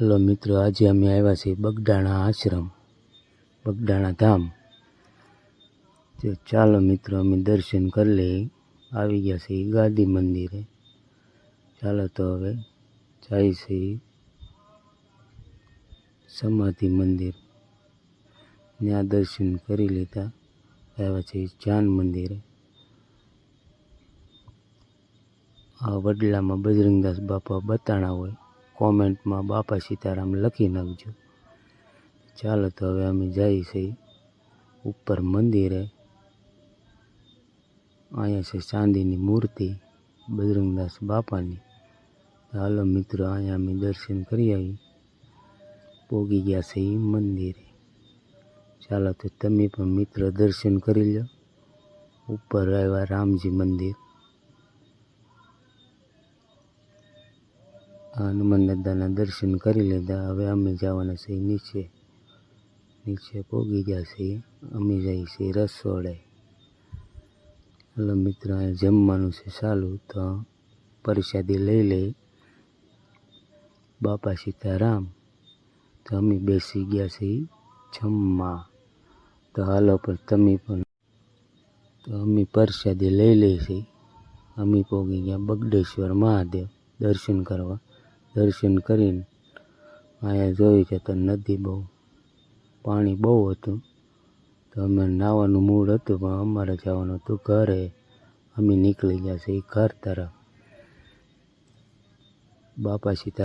Hello મિત્રો, આજે અમે આવ્યા છીએ બગડાણા આશ્રમ, બગડાણા ધામ. તો ચાલો મિત્રો, અમે દર્શન કરી લઈએ. આવી ગયા છીએ ગાદી મંદિરે. ચાલો તો હવે જાય છે સમાધિ મંદિર. ત્યાં દર્શન કરી લીધા આવ્યા છે જાન મંદિરે. આ વડલામાં બજરંગદાસ બાપા બતાણા હોય. કોમેન્ટમાં બાપા સીતારામ લખી નાખજો. ચાલો તો હવે અમે જઈએ છીએ ઉપર મંદિરે. અહીંયા છે ચાંદીની મૂર્તિ, બજરંગદાસ બાપાની. હાલો મિત્રો, અહીંયા અમે દર્શન કરી આવી પોગી ગયા છે એ મંદિરે. ચાલો તો તમે પણ મિત્ર દર્શન કરી લો. ઉપર આવ્યા રામજી મંદિર. હનુમાન દાદાના દર્શન કરી લીધા. હવે અમે જવાના છીએ નીચે. નીચે પોગી ગયા છીએ. અમે જઈએ છીએ રસોડે. એટલે મિત્રો અહીંયા જમવાનું છે ચાલુ. તો પ્રસાદી લઈ લઈ બાપા સીતારામ. તો અમે બેસી ગયા છીએ જમવા. તો હાલો, પણ તમે પણ તો અમે પ્રસાદી લઈ લઈએ છીએ. અમે પોગી ગયા બગડેશ્વર મહાદેવ દર્શન કરવા. દર્શન કરીને અહીંયા જોયું કે તો નદી બહુ. પાણી બહુ હતું. તો અમે નાવાનું મૂડ હતું, પણ અમારે જવાનું હતું ઘરે. અમે નીકળી ગયા છીએ ઘર તરફ. બાપા સીતા